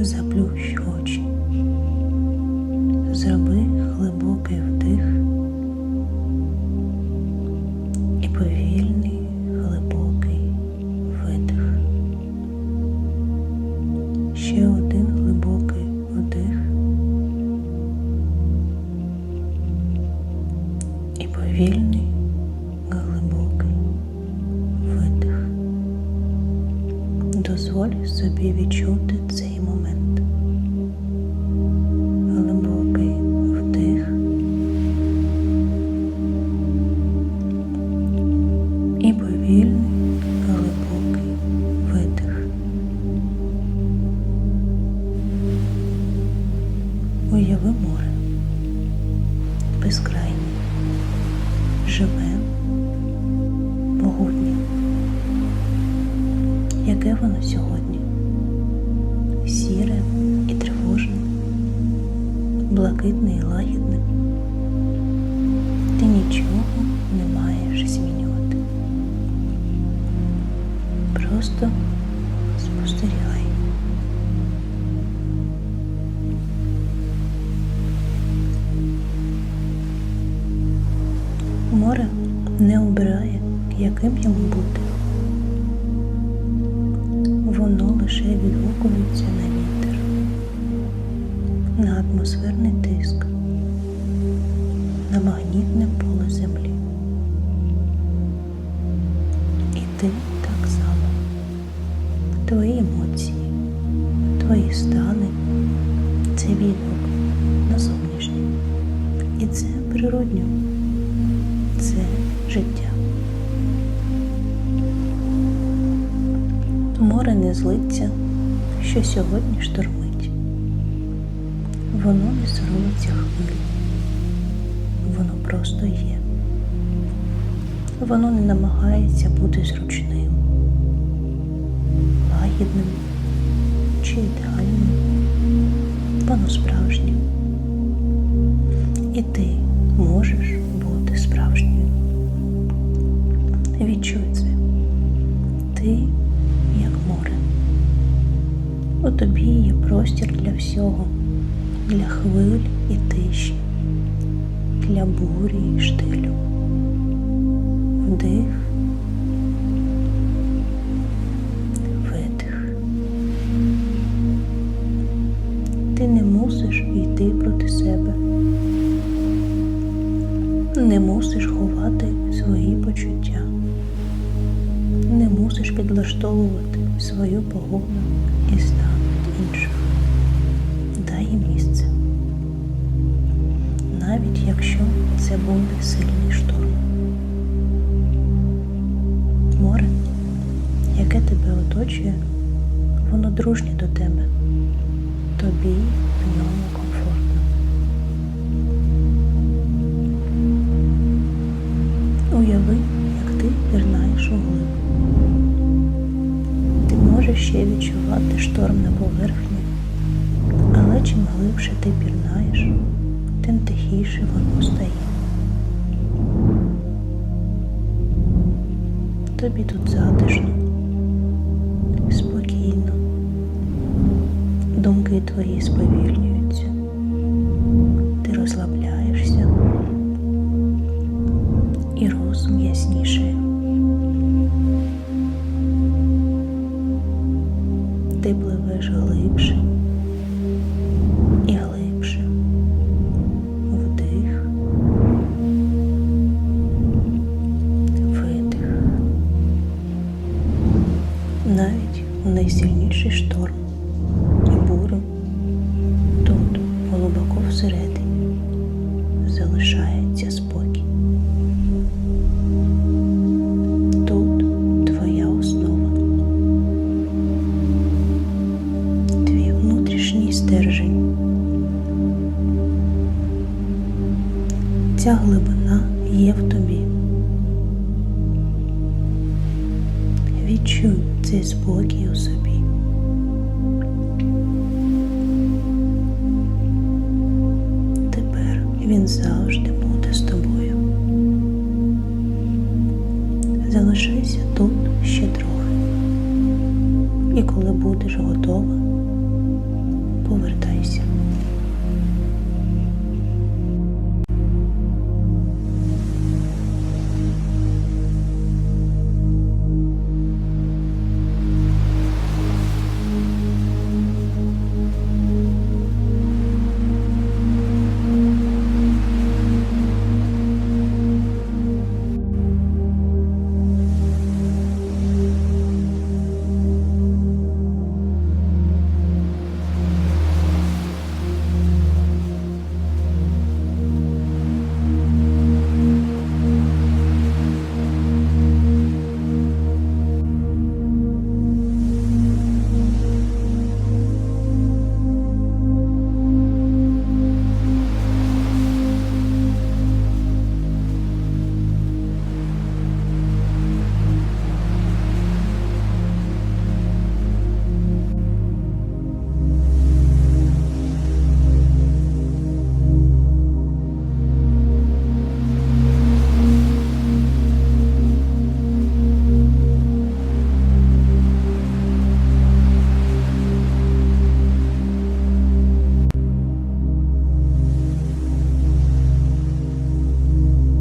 заплющ очі, зроби глибокий вдих і повільний глибокий видих. Ще один глибокий вдих і повільний. Дозволь собі відчути безкрайнє, живе, могутнє. Яке воно сьогодні? Сіре і тривожне, блакитне і лагідне. Ти нічого не яким йому бути. Воно лише відгукується на вітер, на атмосферний тиск, на магнітне поле землі. І ти так само. Твої емоції, твої стани це відгук на зовнішнє. І це природньо, це життя. Не злиться, що сьогодні штормить. Воно не соромиться хвилі. Воно просто є. Воно не намагається бути зручним, лагідним чи ідеальним. Воно справжнє. І ти тобі є простір для всього, для хвиль і тиші, для бурі і штилю. Вдих, видих. Ти не мусиш йти проти себе. Не мусиш ховати свої почуття не мусиш підлаштовувати свою погоду і стан інших. Дай їм місце. Навіть якщо це буде сильний шторм. Море, яке тебе оточує, воно дружнє до тебе. Тобі в ньому на поверхні, але чим глибше ти пірнаєш, тим тихіше воно стає. Тобі тут затишно, спокійно, думки твої сповільнюються, найсильніший шторм і бурю тут глибоко всередині залишається спокій. Тут твоя основа. Твій внутрішній стержень. Ця глибина є в тобі. Відчуй цей спокій у собі. Тепер